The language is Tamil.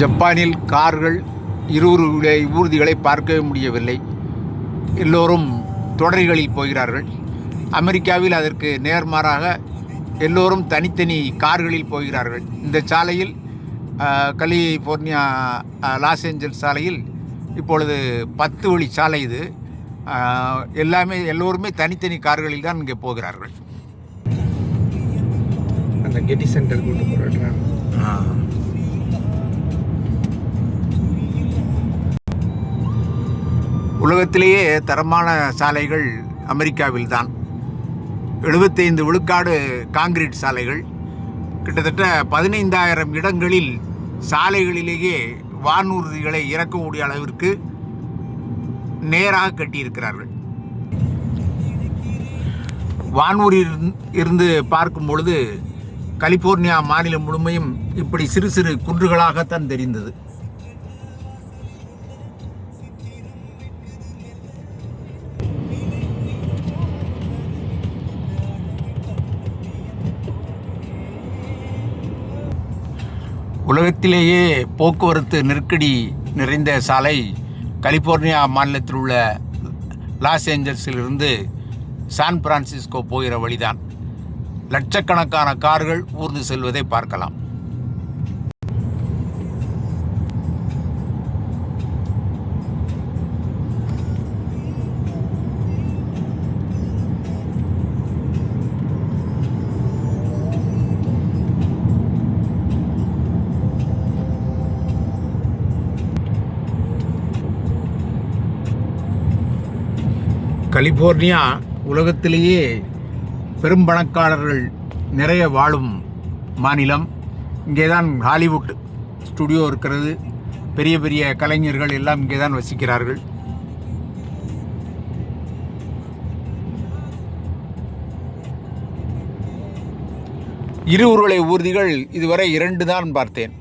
ஜப்பானில் கார்கள் இருவருடைய ஊர்திகளை பார்க்கவே முடியவில்லை. எல்லோரும் தொடரிகளில் போகிறார்கள். அமெரிக்காவில் அதற்கு நேர்மாறாக எல்லோரும் தனித்தனி கார்களில் போகிறார்கள். இந்த சாலையில் கலிஃபோர்னியா லாஸ் ஏஞ்சல்ஸ் சாலையில் இப்பொழுது பத்து வழி சாலை இது. எல்லாமே எல்லோருமே தனித்தனி கார்களில் தான் இங்கே போகிறார்கள். அந்த கெட்டி சென்டர் கூட்டு போகிறேன் உலகத்திலேயே தரமான சாலைகள் அமெரிக்காவில் தான் எழுபத்தைந்து விழுக்காடு காங்கிரீட் சாலைகள். கிட்டத்தட்ட பதினைந்தாயிரம் இடங்களில் சாலைகளிலேயே வானூர்திகளை இறக்கக்கூடிய அளவிற்கு நேராக கட்டியிருக்கிறார்கள். வானூரில் இருந்து பார்க்கும் பொழுது கலிபோர்னியா மாநிலம் முழுமையும் இப்படி சிறு சிறு குன்றுகளாகத்தான் தெரிந்தது. உலகத்திலேயே போக்குவரத்து நெருக்கடி நிறைந்த சாலை கலிபோர்னியா மாநிலத்தில் உள்ள லாஸ் ஏஞ்சல்ஸிலிருந்து சான் பிரான்சிஸ்கோ போகிற வழிதான். லட்சக்கணக்கான கார்கள் ஊர்ந்து செல்வதை பார்க்கலாம். கலிபோர்னியா உலகத்திலேயே பெரும் பணக்காரர்கள் நிறைய வாழும் மாநிலம். இங்கே தான் ஹாலிவுட் ஸ்டுடியோ இருக்கிறது. பெரிய பெரிய கலைஞர்கள் எல்லாம் இங்கே தான் வசிக்கிறார்கள். இரு உருளை ஊர்திகள் இதுவரை இரண்டு தான் பார்த்தேன்.